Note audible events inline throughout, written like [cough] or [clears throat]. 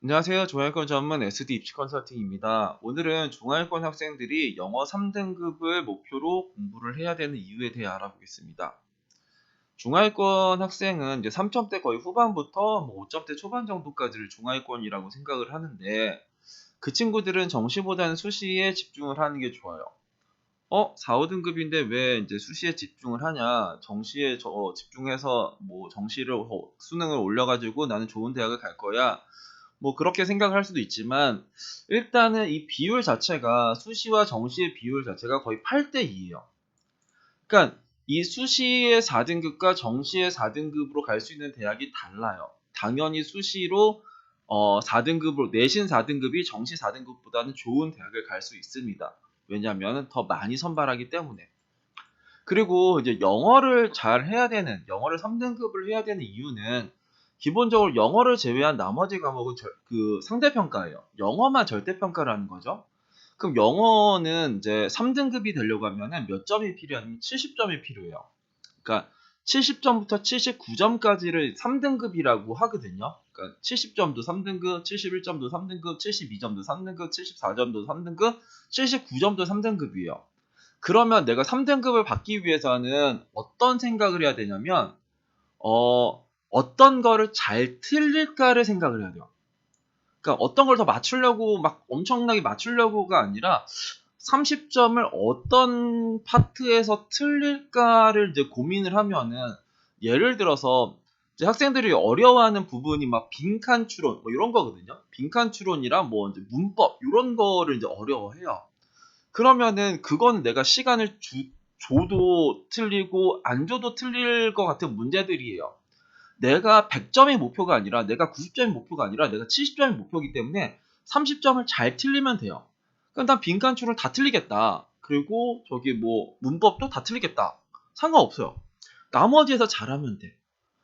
안녕하세요. 중하위권 전문 SD 입시 컨설팅입니다. 오늘은 중하위권 학생들이 영어 3등급을 목표로 공부를 해야 되는 이유에 대해 알아보겠습니다. 중하위권 학생은 이제 3점대 거의 후반부터 뭐 5점대 초반 정도까지를 중하위권이라고 생각을 하는데 그 친구들은 정시보다는 수시에 집중을 하는 게 좋아요. 어, 4, 5등급인데 왜 이제 수시에 집중을 하냐? 정시에 저 집중해서 뭐 정시를 어, 수능을 올려가지고 나는 좋은 대학을 갈 거야. 뭐 그렇게 생각할 수도 있지만 일단은 이 비율 자체가 수시와 정시의 비율 자체가 거의 8대 2예요. 그러니까 이 수시의 4등급과 정시의 4등급으로 갈 수 있는 대학이 달라요. 당연히 수시로 어 4등급으로 내신 4등급이 정시 4등급보다는 좋은 대학을 갈 수 있습니다. 왜냐하면 더 많이 선발하기 때문에. 그리고 이제 영어를 잘 해야 되는 영어를 3등급을 해야 되는 이유는 기본적으로 영어를 제외한 나머지 과목은 절, 그 상대평가예요. 영어만 절대평가를 하는 거죠. 그럼 영어는 이제 3등급이 되려고 하면은 몇 점이 필요하냐면 70점이 필요해요. 그러니까 70점부터 79점까지를 3등급이라고 하거든요. 그러니까 70점도 3등급, 71점도 3등급, 72점도 3등급, 74점도 3등급, 79점도 3등급이에요. 그러면 내가 3등급을 받기 위해서는 어떤 생각을 해야 되냐면 어 어떤 거를 잘 틀릴까를 생각을 해야 돼요. 그러니까 어떤 걸 더 맞추려고 막 엄청나게 맞추려고가 아니라 30점을 어떤 파트에서 틀릴까를 이제 고민을 하면은 예를 들어서 이제 학생들이 어려워하는 부분이 막 빈칸 추론 뭐 이런 거거든요. 빈칸 추론이랑 뭐 이제 문법 이런 거를 이제 어려워해요. 그러면은 그거는 내가 시간을 주, 줘도 틀리고 안 줘도 틀릴 것 같은 문제들이에요. 내가 100점이 목표가 아니라 내가 90점이 목표가 아니라 내가 70점이 목표이기 때문에 30점을 잘 틀리면 돼요. 그럼 난 빈칸추를 다 틀리겠다. 그리고 저기 뭐 문법도 다 틀리겠다. 상관없어요. 나머지에서 잘하면 돼.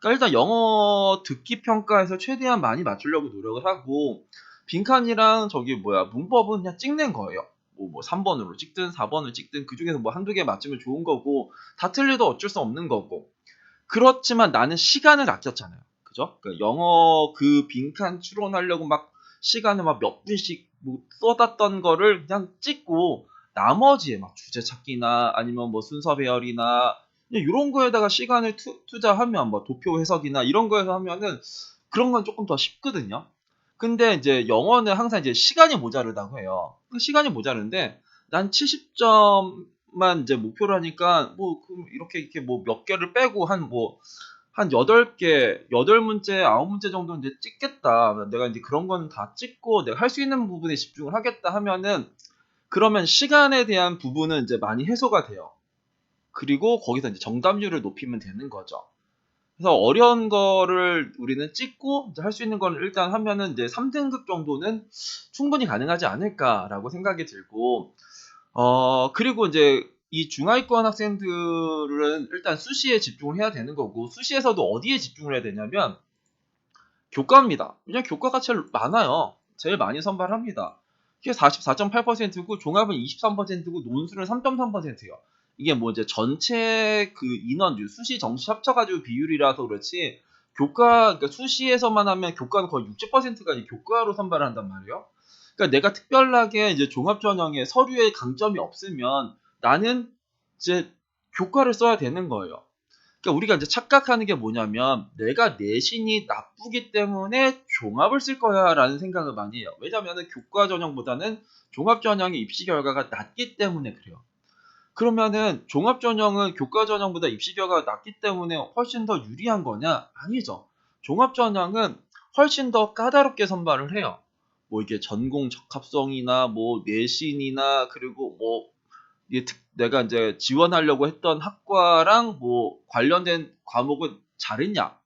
그러니까 일단 영어 듣기 평가에서 최대한 많이 맞추려고 노력을 하고 빈칸이랑 저기 뭐야 문법은 그냥 찍는 거예요. 뭐, 뭐 3번으로 찍든 4번을 찍든 그 중에서 뭐 한두 개 맞추면 좋은 거고 다 틀려도 어쩔 수 없는 거고 그렇지만 나는 시간을 아꼈잖아요. 그죠? 그러니까 영어 그 빈칸 추론하려고 막 시간을 막 몇 분씩 뭐 쏟았던 거를 그냥 찍고 나머지에 막 주제 찾기나 아니면 뭐 순서 배열이나 이런 거에다가 시간을 투, 자하면 뭐 도표 해석이나 이런 거에서 하면은 그런 건 조금 더 쉽거든요. 근데 이제 영어는 항상 이제 시간이 모자르다고 해요. 시간이 모자른데 난 70점 만 이제 목표로 하니까 뭐 이렇게 이렇게 뭐 몇 개를 빼고 한 뭐 한 여덟 개, 여덟 문제, 아홉 문제 정도는 이제 찍겠다. 내가 이제 그런 건 다 찍고 내가 할 수 있는 부분에 집중을 하겠다 하면은 그러면 시간에 대한 부분은 이제 많이 해소가 돼요. 그리고 거기서 이제 정답률을 높이면 되는 거죠. 그래서 어려운 거를 우리는 찍고 할 수 있는 걸 일단 하면은 이제 3등급 정도는 충분히 가능하지 않을까라고 생각이 들고 어, 그리고 이제 이 중하위권 학생들은 일단 수시에 집중을 해야 되는 거고, 수시에서도 어디에 집중을 해야 되냐면, 교과입니다. 왜냐면 교과가 제일 많아요. 제일 많이 선발합니다. 이게 44.8%고, 종합은 23%고, 논술은 3.3%예요. 이게 뭐 이제 전체 그 인원, 수시 정시 합쳐가지고 비율이라서 그렇지, 교과, 그러니까 수시에서만 하면 교과는 거의 60%가 교과로 선발을 한단 말이에요. 그러니까 내가 특별하게 이제 종합 전형에 서류에 강점이 없으면 나는 이제 교과를 써야 되는 거예요. 그러니까 우리가 이제 착각하는 게 뭐냐면 내가 내신이 나쁘기 때문에 종합을 쓸 거야라는 생각을 많이 해요. 왜냐하면 교과 전형보다는 종합 전형의 입시 결과가 낮기 때문에 그래요. 그러면은 종합 전형은 교과 전형보다 입시 결과가 낮기 때문에 훨씬 더 유리한 거냐? 아니죠. 종합 전형은 훨씬 더 까다롭게 선발을 해요. 뭐 이게 전공 적합성이나 뭐 내신이나 그리고 뭐 내가 이제 지원하려고 했던 학과랑 뭐 관련된 과목은 잘했냐?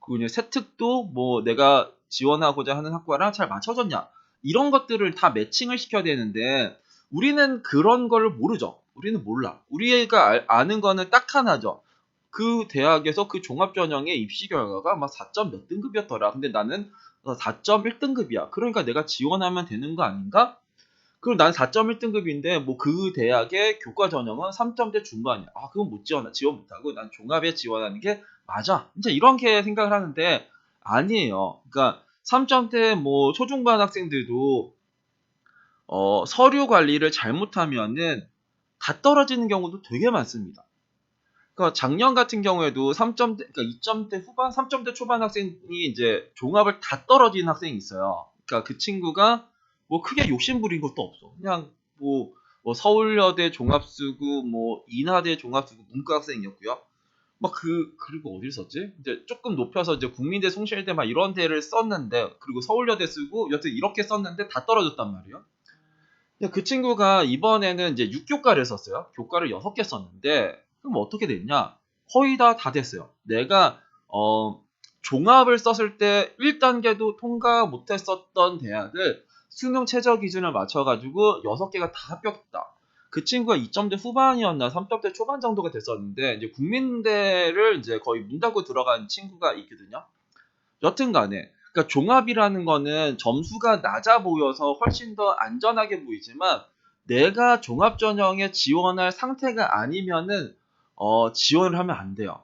그리고 세특도 뭐 내가 지원하고자 하는 학과랑 잘 맞춰졌냐? 이런 것들을 다 매칭을 시켜야 되는데 우리는 그런 걸 모르죠. 우리는 몰라. 우리가 아는 거는 딱 하나죠. 그 대학에서 그 종합전형의 입시 결과가 막 4점 몇 등급이었더라. 근데 나는 4.1등급이야. 그러니까 내가 지원하면 되는 거 아닌가? 그럼 난 4.1등급인데 뭐 그 대학의 교과 전형은 3점대 중반이야. 아 그건 못 지원하 지원 못하고 난 종합에 지원하는 게 맞아. 이제 이렇게 생각을 하는데 아니에요. 그러니까 3점대 뭐 초중반 학생들도 어, 서류 관리를 잘못하면은 다 떨어지는 경우도 되게 많습니다. 그러니까 작년 같은 경우에도 3점대, 그러니까 2점대 후반, 3점대 초반 학생이 이제 종합을 다 떨어지는 학생이 있어요. 그러니까 그 친구가 뭐 크게 욕심 부린 것도 없어. 그냥 뭐, 뭐 서울여대 종합수구, 뭐 인하대 종합수구 문과 학생이었고요. 막 그 그리고 어디를 썼지? 이제 조금 높여서 이제 국민대, 송실대 막 이런 데를 썼는데 그리고 서울여대 쓰고 여튼 이렇게 썼는데 다 떨어졌단 말이에요. 그 친구가 이번에는 이제 6교과를 썼어요. 교과를 6개 썼는데 그럼 어떻게 됐냐? 거의 다 다 됐어요. 내가 어 종합을 썼을 때 1단계도 통과 못했었던 대학을 수능 최저 기준을 맞춰가지고 6개가 다 합격했다. 그 친구가 2점대 후반이었나 3점대 초반 정도가 됐었는데 이제 국민대를 이제 거의 문 닫고 들어간 친구가 있거든요. 여튼 간에 그러니까 종합이라는 거는 점수가 낮아 보여서 훨씬 더 안전하게 보이지만 내가 종합 전형에 지원할 상태가 아니면은 어, 지원을 하면 안 돼요.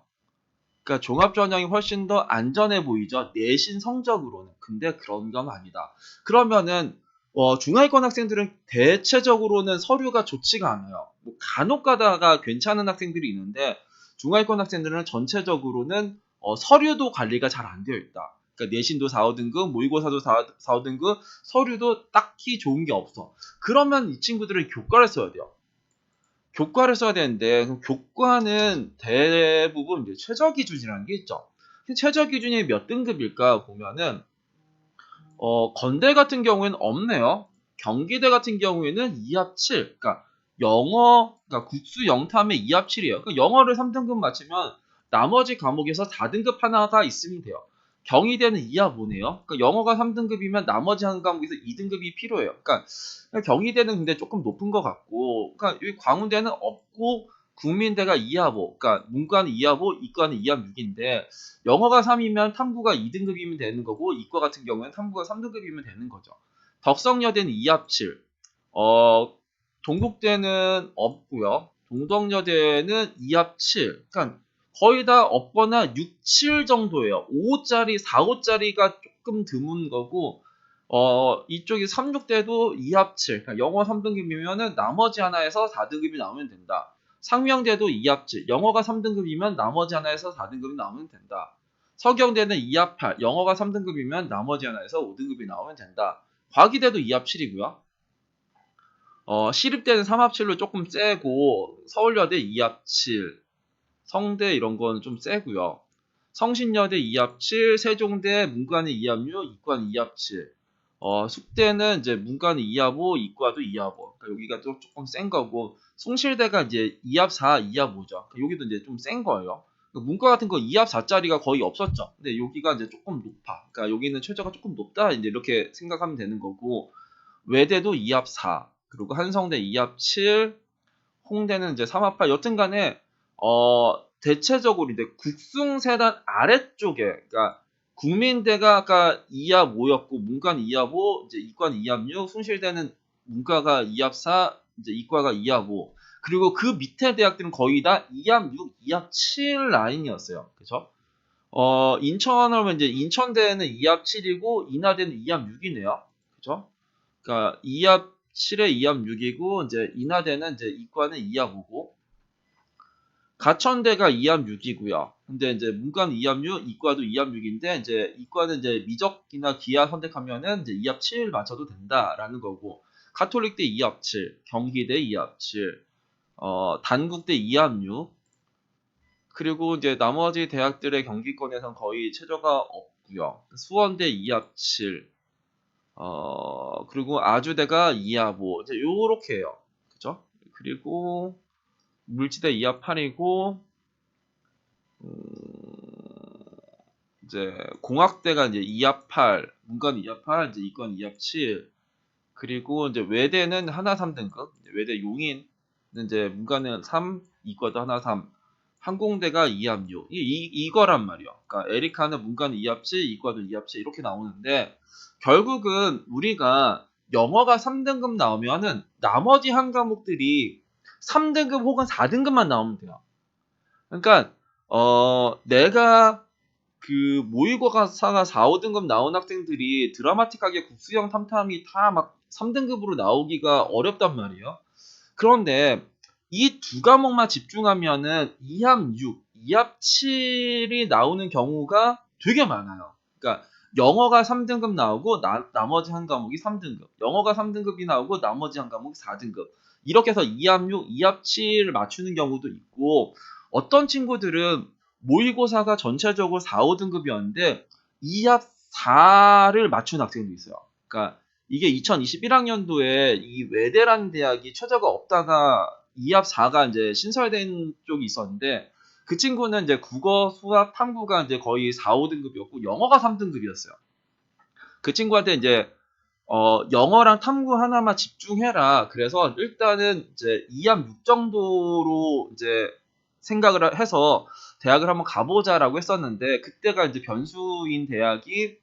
그러니까 종합 전형이 훨씬 더 안전해 보이죠. 내신 성적으로는. 근데 그런 건 아니다. 그러면은 어, 중하위권 학생들은 대체적으로는 서류가 좋지가 않아요. 뭐 간혹 가다가 괜찮은 학생들이 있는데 중하위권 학생들은 전체적으로는 어, 서류도 관리가 잘 안 되어 있다. 그러니까 내신도 4, 5등급, 모의고사도 4, 4, 5등급, 서류도 딱히 좋은 게 없어. 그러면 이 친구들은 교과를 써야 돼요. 교과를 써야 되는데 그럼 교과는 대부분 이제 최저 기준이라는 게 있죠. 최저 기준이 몇 등급일까 보면은 어, 건대 같은 경우에는 없네요. 경기대 같은 경우에는 2합 7. 그러니까 영어, 그러니까 국수 영탐의 2합 7이에요. 그러니까 영어를 3등급 맞추면 나머지 과목에서 4등급 하나가 있으면 돼요. 경희대는 2합 5네요. 그러니까 영어가 3등급이면 나머지 한 과목에서 2등급이 필요해요. 그러니까 경희대는 근데 조금 높은 것 같고, 그러니까 여기 광운대는 없고 국민대가 2합 5, 그러니까 문과는 2합 5, 이과는 2합 6인데 영어가 3이면 탐구가 2등급이면 되는 거고 이과 같은 경우에는 탐구가 3등급이면 되는 거죠. 덕성여대는 2합 7, 어, 동국대는 없고요. 동덕여대는 2합 7, 그러니까 거의 다 없거나 6, 7 정도예요. 5호짜리, 4호짜리가 조금 드문 거고 어, 이쪽이 3, 6대도 2합 7, 그러니까 영어 3등급이면은 나머지 하나에서 4등급이 나오면 된다. 상명대도 2합 7, 영어가 3등급이면 나머지 하나에서 4등급이 나오면 된다. 서경대는 2합 8, 영어가 3등급이면 나머지 하나에서 5등급이 나오면 된다. 과기대도 2합 7이고요. 어, 시립대는 3합 7로 조금 세고 서울여대 2합 7, 성대 이런 거는 좀 세고요. 성신여대 2합 7, 세종대 문과는 2합 6, 이과는 2합 7. 어, 숙대는 이제 문과는 2합 5, 이과도 2합 5. 그러니까 여기가 좀 조금 센 거고 송실대가 이제 2합 4, 2합 5죠. 그러니까 여기도 이제 좀 센 거예요. 그러니까 문과 같은 거 2합 4짜리가 거의 없었죠. 근데 여기가 이제 조금 높아. 그러니까 여기는 최저가 조금 높다. 이제 이렇게 생각하면 되는 거고 외대도 2합 4, 그리고 한성대 2합 7, 홍대는 이제 3합 8. 여튼 간에 어 대체적으로 이제 국승세단 아래쪽에 그러니까 국민대가 아까 2합 5였고 문과는 2합 5, 이제 이과는 2합 6, 숭실대는 문과가 2합 4, 이제 이과가 2합 5. 그리고 그 밑에 대학들은 거의 다 2합 6, 2합 7 라인이었어요. 그죠? 어, 인천 하면 이제 인천대는 2합 7이고 인하대는 2합 6이네요. 그죠? 그러니까 2합 7에 2합 6이고 이제 인하대는 이제 이과는 2합 5고 가천대가 2합 6이고요. 근데 이제 문과는 2합 6, 이과도 2합 6인데 이제 이과는 이제 미적이나 기하 선택하면은 이제 2합 7 맞춰도 된다라는 거고 가톨릭대 2합 7, 경기대 2합 7, 어, 단국대 2합 6. 그리고 이제 나머지 대학들의 경기권에선 거의 최저가 없고요. 수원대 2합 7. 어, 그리고 아주대가 2합 5. 이제 요렇게 해요. 그죠? 그리고 물지대 2합 8이고 음, 이제 공학대가 이제 2합 8, 문과는 2합 8, 이제 이과는 2합 7. 그리고 이제 외대는 하나 3등급, 외대 용인 이제 문과는 3, 이과도 하나 3. 항공대가 2합 6. 이, 이, 이거란 말이요. 그러니까 에리카는 문과는 2합 7, 이과도 2합 7 이렇게 나오는데 결국은 우리가 영어가 3등급 나오면은 나머지 한 과목들이 3등급 혹은 4등급만 나오면 돼요. 그러니까 어 내가 그 모의고사가 4, 5등급 나온 학생들이 드라마틱하게 국수형 탐탐이 다 막 3등급으로 나오기가 어렵단 말이에요. 그런데 이 두 과목만 집중하면은 2합 6, 2합 7이 나오는 경우가 되게 많아요. 그러니까 영어가 3등급 나오고 나, 나머지 한 과목이 3등급. 영어가 3등급이 나오고 나머지 한 과목이 4등급. 이렇게 해서 2합 6, 2합 7을 맞추는 경우도 있고 어떤 친구들은 모의고사가 전체적으로 4, 5등급이었는데 2합 4를 맞춘 학생도 있어요. 그러니까 이게 2021학년도에 이 외대라는 대학이 최저가 없다가 2합 4가 이제 신설된 쪽이 있었는데 그 친구는 이제 국어, 수학, 탐구가 이제 거의 4, 5등급이었고 영어가 3등급이었어요. 그 친구한테 이제 어, 영어랑 탐구 하나만 집중해라. 그래서 일단은 이제 2합 6 정도로 이제 생각을 해서 대학을 한번 가보자라고 했었는데 그때가 이제 변수인 대학이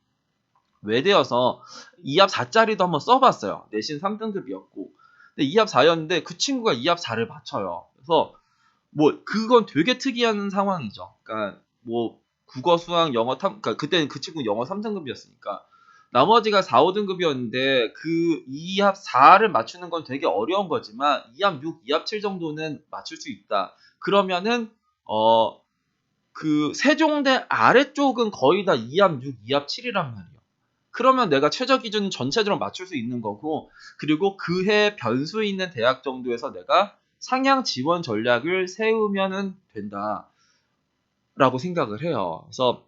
외대여서 2합 4짜리도 한번 써봤어요. 내신 3등급이었고. 근데 2합 4였는데 그 친구가 2합 4를 맞춰요. 그래서 뭐 그건 되게 특이한 상황이죠. 그러니까 뭐 국어, 수학, 영어 탐, 그러니까 그때는 그 친구 영어 3등급이었으니까 나머지가 4, 5등급이었는데 그 2합 4를 맞추는 건 되게 어려운 거지만 2합 6, 2합 7 정도는 맞출 수 있다. 그러면은 어 그 세종대 아래쪽은 거의 다 2합 6, 2합 7이란 말이에요. 그러면 내가 최저 기준 전체적으로 맞출 수 있는 거고 그리고 그 해 변수 있는 대학 정도에서 내가 상향 지원 전략을 세우면은 된다. 라고 생각을 해요. 그래서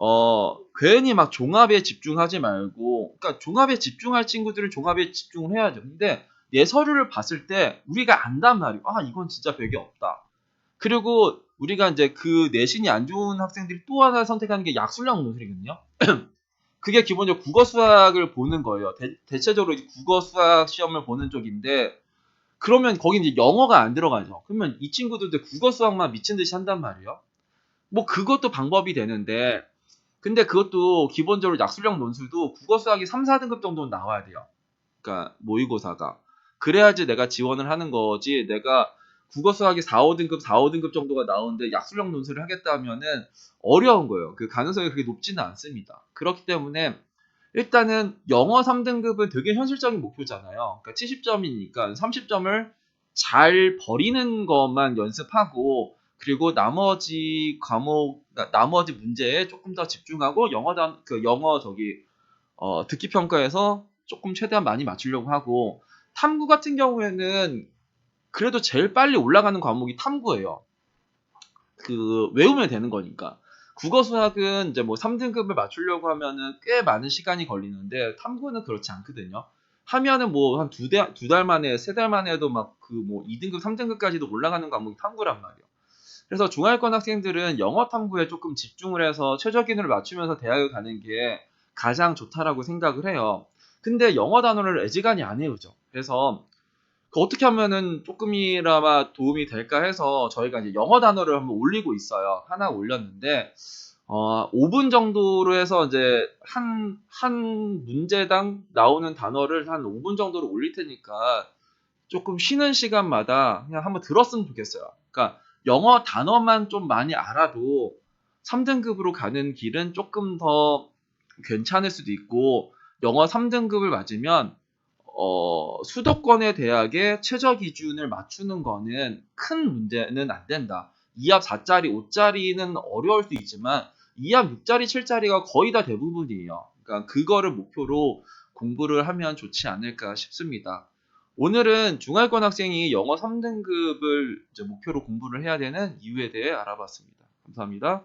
어 괜히 막 종합에 집중하지 말고 그러니까 종합에 집중할 친구들은 종합에 집중을 해야죠. 근데 내 서류를 봤을 때 우리가 안단 말이에요. 아 이건 진짜 별게 없다. 그리고 우리가 이제 그 내신이 안 좋은 학생들이 또 하나 선택하는 게 약술량 논술이거든요. [clears throat] 그게 기본적으로 국어 수학을 보는 거예요. 대, 체적으로 국어 수학 시험을 보는 쪽인데 그러면 거기 이제 영어가 안 들어가죠. 그러면 이 친구들도 국어 수학만 미친 듯이 한단 말이에요. 뭐 그것도 방법이 되는데 근데 그것도 기본적으로 약술형 논술도 국어 수학이 3, 4등급 정도는 나와야 돼요. 그러니까 모의고사가. 그래야지 내가 지원을 하는 거지 내가 국어 수학이 4, 5등급, 4, 5등급 정도가 나오는데 약술형 논술을 하겠다 하면은 어려운 거예요. 그 가능성이 그렇게 높지는 않습니다. 그렇기 때문에 일단은 영어 3등급은 되게 현실적인 목표잖아요. 그러니까 70점이니까 30점을 잘 버리는 것만 연습하고 그리고 나머지 과목 나 머지 문제에 조금 더 집중하고 영어 단, 그 영어 저기 어, 듣기 평가에서 조금 최대한 많이 맞추려고 하고 탐구 같은 경우에는 그래도 제일 빨리 올라가는 과목이 탐구예요. 그 외우면 되는 거니까. 국어 수학은 이제 뭐 3등급을 맞추려고 하면은 꽤 많은 시간이 걸리는데 탐구는 그렇지 않거든요. 하면은 뭐 한 두 달, 두 달 만에, 세 달 만에도 막 그 뭐 2등급, 3등급까지도 올라가는 과목이 탐구란 말이에요. 그래서 중하위권 학생들은 영어 탐구에 조금 집중을 해서 최저 기준을 맞추면서 대학을 가는 게 가장 좋다라고 생각을 해요. 근데 영어 단어를 애지간히 안 외우죠. 그래서 그 어떻게 하면은 조금이나마 도움이 될까 해서 저희가 이제 영어 단어를 한번 올리고 있어요. 하나 올렸는데 어, 5분 정도로 해서 이제 한, 한 문제당 나오는 단어를 한 5분 정도로 올릴 테니까 조금 쉬는 시간마다 그냥 한번 들었으면 좋겠어요. 그러니까 영어 단어만 좀 많이 알아도 3등급으로 가는 길은 조금 더 괜찮을 수도 있고 영어 3등급을 맞으면 어, 수도권의 대학의 최저 기준을 맞추는 거는 큰 문제는 안 된다. 2합 4짜리, 5짜리는 어려울 수 있지만 2합 6짜리, 7짜리가 거의 다 대부분이에요. 그러니까 그거를 목표로 공부를 하면 좋지 않을까 싶습니다. 오늘은 중하위권 학생이 영어 3등급을 목표로 공부를 해야 되는 이유에 대해 알아봤습니다. 감사합니다.